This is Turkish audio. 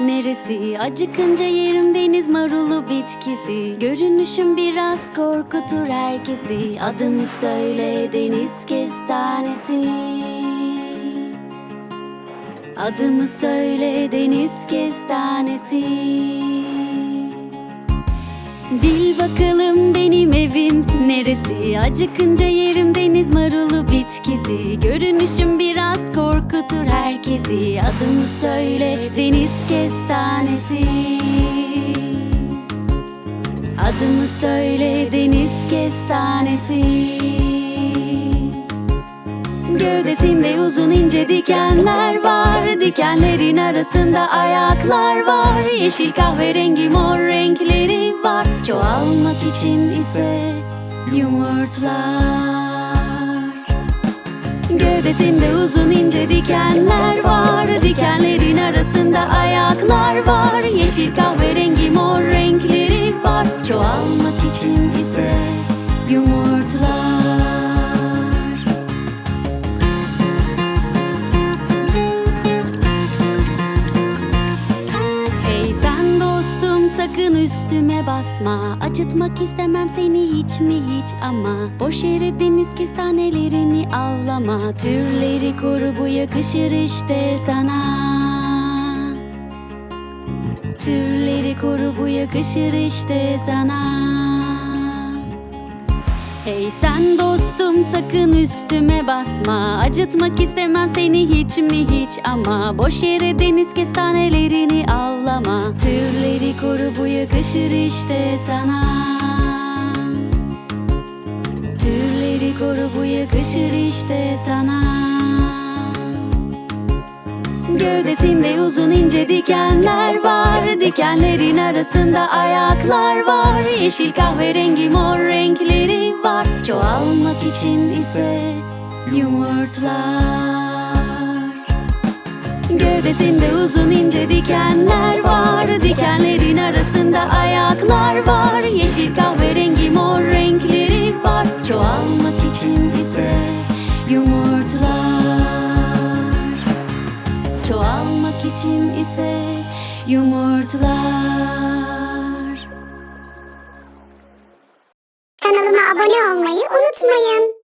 neresi? Acıkınca yerim deniz marulu bitkisi. Görünüşüm biraz korkutur herkesi. Adımı söyle deniz kestanesi. Adımı söyle deniz kestanesi. Bil bakalım benim evim. Neresi? Acıkınca yerim deniz marulu bitkisi. Görünüşüm biraz korkutur herkesi Adımı söyle deniz kestanesi. Adımı söyle deniz kestanesi. Gövdesinde uzun ince dikenler var. Dikenlerin arasında ayaklar var. Yeşil kahverengi mor renkleri var. Çoğalmak için ise yumurtlar Gövdesinde uzun ince dikenler var üstüme basma. Acıtmak istemem seni hiç mi hiç ama. Boş yere deniz kestanelerini avlama. Türleri koru bu yakışır işte sana. Türleri koru bu yakışır işte sana Hey sen dostum sakın üstüme basma. Acıtmak istemem seni hiç mi hiç ama Boş yere deniz kestanelerini avlama. Türleri koru bu yakışır işte sana. Türleri koru bu yakışır işte sana. Gövdesinde uzun ince dikenler var. Dikenlerin arasında ayaklar var. Yeşil kahverengi mor renkleri var. Çoğalmak için ise yumurtlar. Gövdesinde uzun ince dikenler var. Dikenlerin arasında ayaklar var. Yeşil kahverengi mor renkleri var. Çoğalmak için ise yumurtlar. Çoğalmak için ise yumurtlar almayı unutmayın.